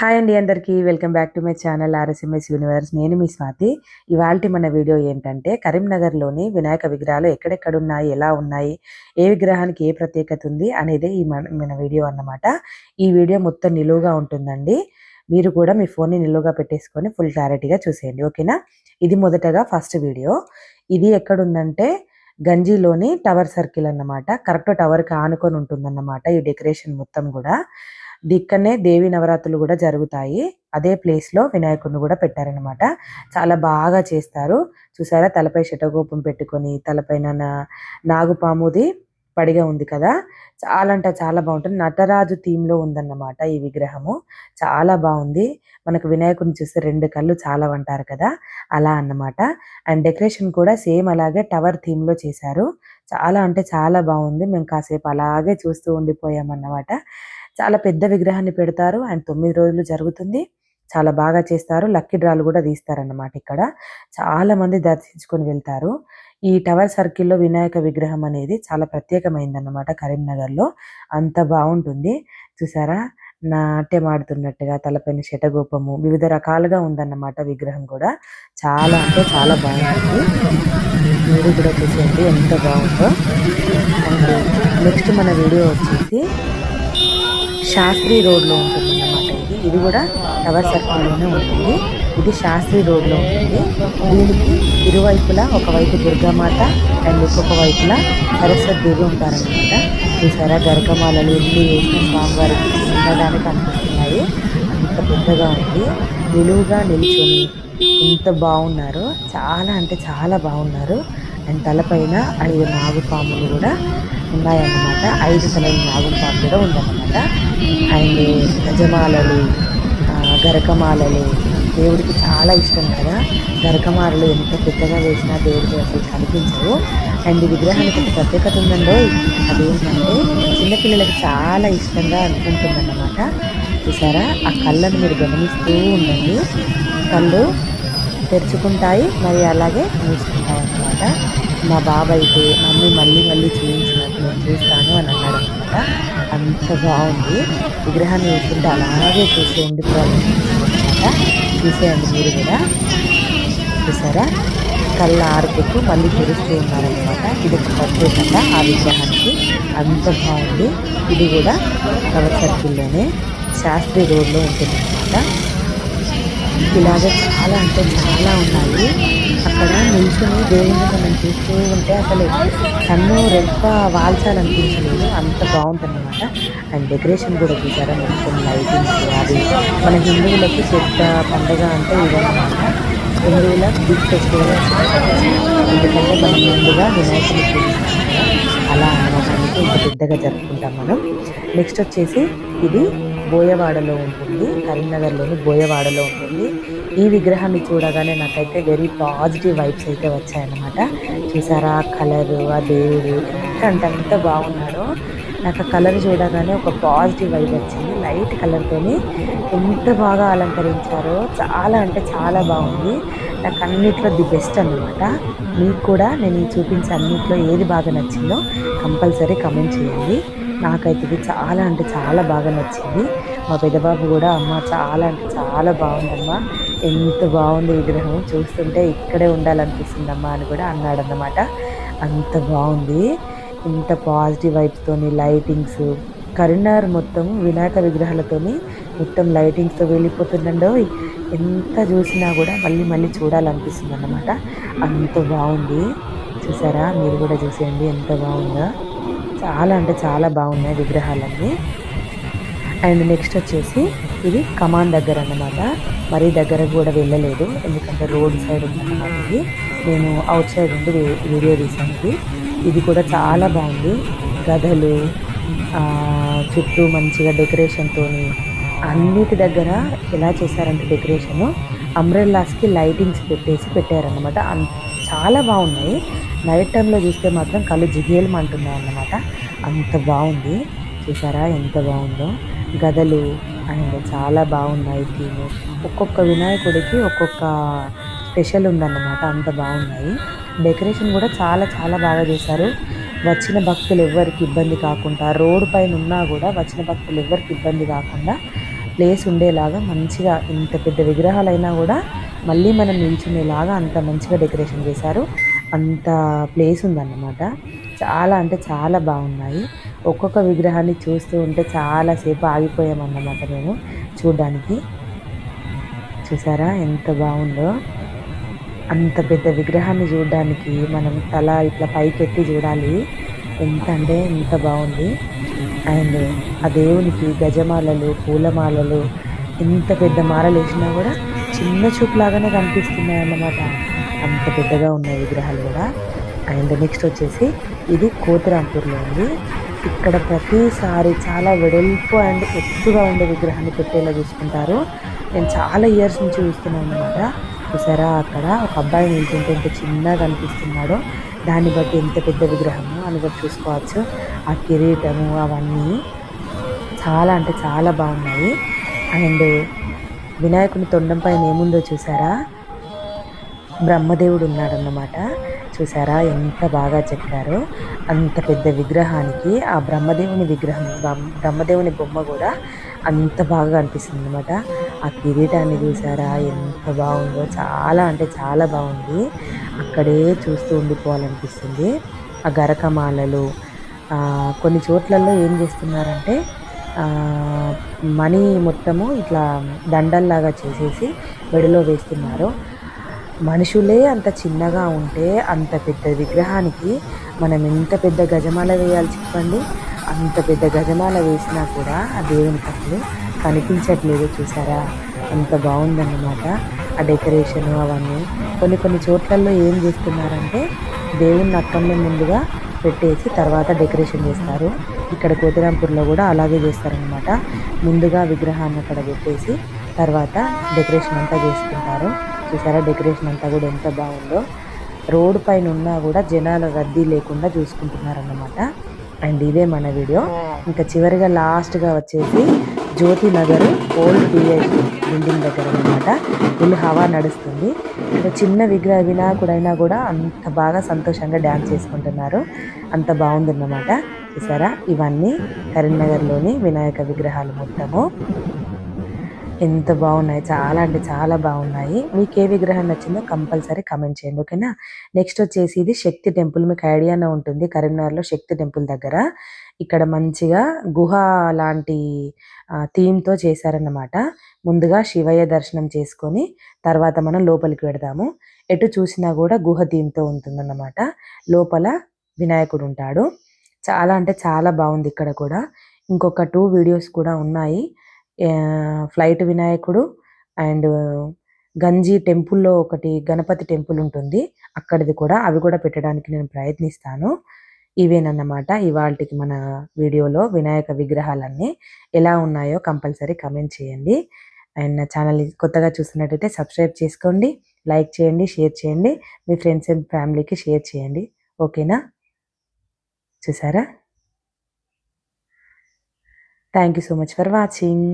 Hi అండి అందరికీ. Welcome back to my channel RSMS universe. నేను మీ స్వాతి. ఇవాళ మన వీడియో ఏంటంటే కరీంనగర్లోని వినాయక విగ్రహాలు ఎక్కడెక్కడ ఉన్నాయి ఎలా ఉన్నాయి ఏ విగ్రహానికి ఏ ప్రత్యేకత ఉంది అనేది ఈ మన మన వీడియో అన్నమాట. ఈ వీడియో మొత్తం నిలువుగా ఉంటుందండి. మీరు కూడా మీ ఫోన్ని నిలువుగా పెట్టేసుకొని ఫుల్ క్లారిటీగా చూసేయండి. ఓకేనా? ఇది మొదటగా ఫస్ట్ వీడియో. ఇది ఎక్కడుందంటే గంజిలోని టవర్ సర్కిల్ అన్నమాట. కరెక్ట్ టవర్కి ఆనుకొని ఉంటుందన్నమాట ఈ డెకరేషన్ మొత్తం కూడా. దిక్కనే దేవి నవరాత్రులు కూడా జరుగుతాయి. అదే ప్లేస్లో వినాయకుడిని కూడా పెట్టారనమాట చాలా బాగా చేస్తారు. చూసారా? తలపై శటగోపం పెట్టుకొని తలపైన నా- నాగుపాముది పడిగా ఉంది కదా? చాలా అంటే చాలా బాగుంటుంది. నటరాజు థీమ్లో ఉందన్నమాట ఈ విగ్రహము. చాలా బాగుంది. మనకు వినాయకుడిని చూస్తే రెండు కళ్ళు చాలా అంటారు కదా? అలా అన్నమాట. అండ్ డెకరేషన్ కూడా సేమ్ అలాగే టవర్ థీమ్లో చేశారు. చాలా అంటే చాలా బాగుంది. మేము కాసేపు అలాగే చూస్తూ ఉండిపోయామన్నమాట. చాలా పెద్ద విగ్రహాన్ని పెడతారు. అండ్ తొమ్మిది రోజులు జరుగుతుంది. చాలా బాగా చేస్తారు. లక్కీ డ్రాలు కూడా తీస్తారన్నమాట ఇక్కడ. చాలామంది దర్శించుకొని వెళ్తారు. ఈ టవర్ సర్కిల్లో వినాయక విగ్రహం అనేది చాలా ప్రత్యేకమైందన్నమాట కరీంనగర్లో. అంత బాగుంటుంది. చూసారా? నాట్యం ఆడుతున్నట్టుగా తలపైన శటగోపము వివిధ రకాలుగా ఉందన్నమాట విగ్రహం కూడా. చాలా అంటే చాలా బాగుంటుంది. మీరు కూడా చూసేయండి ఎంత బాగుందో. అండ్ నెక్స్ట్ మన వీడియో వచ్చేసి శాస్త్రి రోడ్లో ఉంటుంది అన్నమాట ఇది. ఇది కూడా టవర్ సర్కిల్లోనే ఉంటుంది. ఇది శాస్త్రి రోడ్లో ఉంటుంది. దీనికి ఇరువైపులా ఒకవైపు దుర్గామాత అండ్ ఇంకొక వైపులా సరస్వతి దేవి ఉంటారనమాట చూసారా? గరకమాలలు ఇల్లు వేసిన స్వామివారికి చిన్నదానికి అనిపిస్తున్నాయి అంత పెద్దగా ఉంది. నిలువుగా నిల్చొని ఎంత బాగున్నారు. చాలా అంటే చాలా బాగున్నారు. అండ్ తలపైన ఐదు నాగుపాములు కూడా ఉన్నాయన్నమాట. ఐదు తలల నాగుపాము కూడా ఉందన్నమాట. అండ్ గజమాలలు గరకమాలలు దేవుడికి చాలా ఇష్టం కదా. గరకమాలలు ఎంత పెద్దగా వేసినా దేవుడికి అసలు కనిపించవు. అండ్ విగ్రహానికి ఒక ప్రత్యేకత ఉందండో. అదేంటంటే చిన్నపిల్లలకి చాలా ఇష్టంగా అనుకుంటుందన్నమాట. చూసారా? ఆ కళ్ళను మీరు గమనిస్తూ ఉండండి. కళ్ళు తెరుచుకుంటాయి మరి అలాగే మూసుకుంటాయి. అనమాట మా బాబు అయితే మమ్మీ మళ్ళీ మళ్ళీ చేయించినట్టు నేను చూస్తాను అని అన్నాడు అనమాట అంత బాగుంది. విగ్రహాన్ని చూస్తుంటే అలాగే చూసి ఉండిపోవాలన్నమాట చూసేయండి మీరు కూడా. చూసారా? కళ్ళ ఆరుపుతూ మళ్ళీ తెరుస్తూ ఉన్నారనమాట ఇది ఒక ప్రత్యేకత ఆ విగ్రహానికి. అంత బాగుంది. ఇది కూడా కవర్ సర్కిల్లోనే శాస్త్రి రోడ్లో ఉంటుంది ఇలాగే చాలా అంటే చాలా ఉన్నాయి. అక్కడ నిల్చుని దేవుని మనం చూస్తూ ఉంటే అసలు కన్ను రెప్ప వాల్చాలనిపించలేదు అంత బాగుంటుందన్నమాట అండ్ డెకరేషన్ కూడా చూసారా? మొత్తం లైటింగ్స్ అది మన హిందువులకి పెద్ద పండుగ అంటే ఇదన్నమాట. హిందువుల బిగ్ ఫెస్టివల్ ఎందుకంటే మనం ముందుగా వినాయకుని పూజిస్తాం అలా అనడానికి ఇంత పెద్దగా జరుపుకుంటాం మనం. నెక్స్ట్ వచ్చేసి ఇది బోయవాడలో ఉంటుంది కరీంనగర్లోని బోయవాడలో ఉంటుంది. ఈ విగ్రహాన్ని చూడగానే నాకైతే వెరీ పాజిటివ్ వైబ్స్ అయితే వచ్చాయన్నమాట. చూసారా కలరు ఆ దేవుడు ఎంత అంటే అంత బాగున్నాడో. నాకు ఆ కలర్ చూడగానే ఒక పాజిటివ్ వైబ్ వచ్చింది. లైట్ కలర్తోని ఎంత బాగా అలంకరించారో చాలా అంటే చాలా బాగుంది. నాకు అన్నిట్లో ది బెస్ట్ అనమాట మీకు కూడా నేను చూపించే అన్నిట్లో ఏది బాగా నచ్చిందో కంపల్సరీ కమెంట్ చేయండి. నాకైతే ఇది చాలా అంటే చాలా బాగా నచ్చింది. మా పెద్దబాబు కూడా అమ్మ చాలా అంటే చాలా బాగుందమ్మా. ఎంత బాగుంది విగ్రహం. చూస్తుంటే ఇక్కడే ఉండాలనిపిస్తుందమ్మా అని కూడా అన్నాడు అన్నమాట అంత బాగుంది. ఇంత పాజిటివ్ వైబ్స్తోని లైటింగ్స్. కరీంనగర్ మొత్తం వినాయక విగ్రహాలతోని మొత్తం లైటింగ్స్తో వెళ్ళిపోతుండో ఎంత చూసినా కూడా మళ్ళీ మళ్ళీ చూడాలనిపిస్తుంది అన్నమాట అంత బాగుంది. చూసారా? మీరు కూడా చూసేయండి. ఎంత బాగుందో. చాలా అంటే చాలా బాగున్నాయి విగ్రహాలన్నీ. అండ్ నెక్స్ట్ వచ్చేసి ఇది కమాన్ దగ్గర అన్నమాట. మరీ దగ్గర కూడా వెళ్ళలేదు. ఎందుకంటే రోడ్ సైడ్ ఉందన్నమాట ఇది నేను అవుట్ సైడ్ ఉండి వీడియో తీసాను ఇది. ఇది కూడా చాలా బాగుంది. గదలు చుట్టూ మంచిగా డెకరేషన్తోని అన్నిటి దగ్గర ఎలా చేశారంటే డెకరేషను అంబ్రెల్లాస్కి లైటింగ్స్ పెట్టేసి పెట్టారన్నమాట. చాలా బాగున్నాయి. నైట్ టైంలో చూస్తే మాత్రం కళ్ళు జిగేలమంటున్నాయి అన్నమాట. అంత బాగుంది. చూసారా ఎంత బాగుందో. గదలు అండ్ చాలా బాగున్నాయి థీమ్. ఒక్కొక్క వినాయకుడికి ఒక్కొక్క స్పెషల్ ఉందన్నమాట. అంత బాగున్నాయి. డెకరేషన్ కూడా చాలా చాలా బాగా చేశారు. వచ్చిన భక్తులు ఎవరికి ఇబ్బంది కాకుండా రోడ్డు పైన ఉన్నా కూడా వచ్చిన భక్తులు ఎవ్వరికి ఇబ్బంది కాకుండా ప్లేస్ ఉండేలాగా మంచిగా ఇంత పెద్ద విగ్రహాలైనా కూడా మళ్ళీ మనం నిల్చునేలాగా అంత మంచిగా డెకరేషన్ చేశారు. అంత ప్లేస్ ఉందన్నమాట. చాలా అంటే చాలా బాగున్నాయి. ఒక్కొక్క విగ్రహాన్ని చూస్తూ ఉంటే చాలాసేపు ఆగిపోయామన్నమాట మేము చూడ్డానికి. చూసారా ఎంత బాగుందో? అంత పెద్ద విగ్రహాన్ని చూడడానికి మనం తల ఇట్లా పైకెత్తి చూడాలి. ఎంత అంటే ఎంత బాగుంది. అండ్ ఆ దేవునికి గజమాలలు పూలమాలలు ఎంత పెద్ద మాలలు వేసినా కూడా చిన్న చూపులాగానే కనిపిస్తున్నాయి అన్నమాట అంత పెద్దగా ఉన్నాయి విగ్రహాలు కూడా. అండ్ నెక్స్ట్ వచ్చేసి ఇది కోతిరాంపూర్లో ఉంది. ఇక్కడ ప్రతిసారి చాలా వెడల్పు అండ్ ఎత్తుగా ఉండే విగ్రహాన్ని పెట్టేలా చూసుకుంటారు. నేను చాలా ఇయర్స్ నుంచి చూస్తున్నాను అనమాట చూసారా? అక్కడ ఒక అబ్బాయి నిల్చుంటే ఎంత చిన్నగా కనిపిస్తున్నాడో దాన్ని బట్టి ఎంత పెద్ద విగ్రహము అని కూడా చూసుకోవచ్చు. ఆ కిరీటము అవన్నీ చాలా అంటే చాలా బాగున్నాయి. అండ్ వినాయకుని తొండం పైన ఏముందో చూసారా? బ్రహ్మదేవుడు ఉన్నాడన్నమాట. చూసారా? ఎంత బాగా చెప్పారో అంత పెద్ద విగ్రహానికి ఆ బ్రహ్మదేవుని విగ్రహం బ్రహ్మదేవుని బొమ్మ కూడా అంత బాగా అనిపిస్తుంది అనమాట ఆ కిరీటాన్ని చూసారా? ఎంత బాగుందో. చాలా అంటే చాలా బాగుంది. అక్కడే చూస్తూ ఉండిపోవాలనిపిస్తుంది. ఆ గరకమాలలు కొన్ని చోట్లలో ఏం చేస్తున్నారంటే మనీ మొత్తము ఇట్లా దండల్లాగా చేసేసి మెడలో వేస్తున్నారు. మనుషులే అంత చిన్నగా ఉంటే అంత పెద్ద విగ్రహానికి మనం ఎంత పెద్ద గజమాల వేయాలి చెప్పండి? అంత పెద్ద గజమాల వేసినా కూడా ఆ దేవుని అసలు కనిపించట్లేదు చూసారా? అంత బాగుందన్నమాట ఆ డెకరేషన్ అవన్నీ. కొన్ని కొన్ని చోట్లలో ఏం చేస్తున్నారంటే దేవుని అక్కడనే ముందుగా పెట్టేసి తర్వాత డెకరేషన్ చేస్తారు. ఇక్కడ కోతిరాంపూర్లో కూడా అలాగే చేస్తారనమాట ముందుగా విగ్రహాన్ని అక్కడ పెట్టేసి తర్వాత డెకరేషన్ అంతా చేసుకుంటారు. చూసారా డెకరేషన్ అంతా కూడా ఎంత బాగుందో. రోడ్డు పైన ఉన్నా కూడా జనాల రద్దీ లేకుండా చూసుకుంటున్నారన్నమాట. అండ్ ఇదే మన వీడియో. ఇంకా చివరిగా లాస్ట్గా వచ్చేసి Jyothi Nagar old BIT building దగ్గర అనమాట ఫుల్ హవా నడుస్తుంది. ఇక్కడ చిన్న విగ్రహ వినాయకుడైనా కూడా అంత బాగా సంతోషంగా డ్యాన్స్ చేసుకుంటున్నారు. అంత బాగుందన్నమాట. చూసారా? ఇవన్నీ కరీంనగర్లోని వినాయక విగ్రహాలు మొత్తము. ఎంత బాగున్నాయి. చాలా అంటే చాలా బాగున్నాయి. మీకు ఏ విగ్రహం నచ్చిందో కంపల్సరీ కమెంట్ చేయండి ఓకేనా? నెక్స్ట్ వచ్చేసి ఇది శక్తి టెంపుల్. మీకు ఐడియానే ఉంటుంది. కరీంనగర్లో శక్తి టెంపుల్ దగ్గర ఇక్కడ మంచిగా గుహ లాంటి థీమ్తో చేశారన్నమాట. ముందుగా శివయ్య దర్శనం చేసుకొని తర్వాత మనం లోపలికి వెడదాము. ఎటు చూసినా కూడా గుహ థీమ్తో ఉంటుందన్నమాట. లోపల వినాయకుడు ఉంటాడు. చాలా అంటే చాలా బాగుంది ఇక్కడ కూడా. ఇంకొక టూ వీడియోస్ కూడా ఉన్నాయి. ఫ్లైట్ వినాయకుడు అండ్ గంజి టెంపుల్లో ఒకటి గణపతి టెంపుల్ ఉంటుంది. అక్కడిది కూడా అవి కూడా పెట్టడానికి నేను ప్రయత్నిస్తాను. ఇవేనన్నమాట. ఇవాళకి మన వీడియోలో వినాయక విగ్రహాలన్నీ ఎలా ఉన్నాయో కంపల్సరీ కమెంట్ చేయండి. అండ్ ఛానల్ కొత్తగా చూస్తున్నట్టయితే సబ్స్క్రైబ్ చేసుకోండి లైక్ చేయండి షేర్ చేయండి మీ ఫ్రెండ్స్ అండ్ ఫ్యామిలీకి షేర్ చేయండి. ఓకేనా? చూసారా? Thank you so much for watching.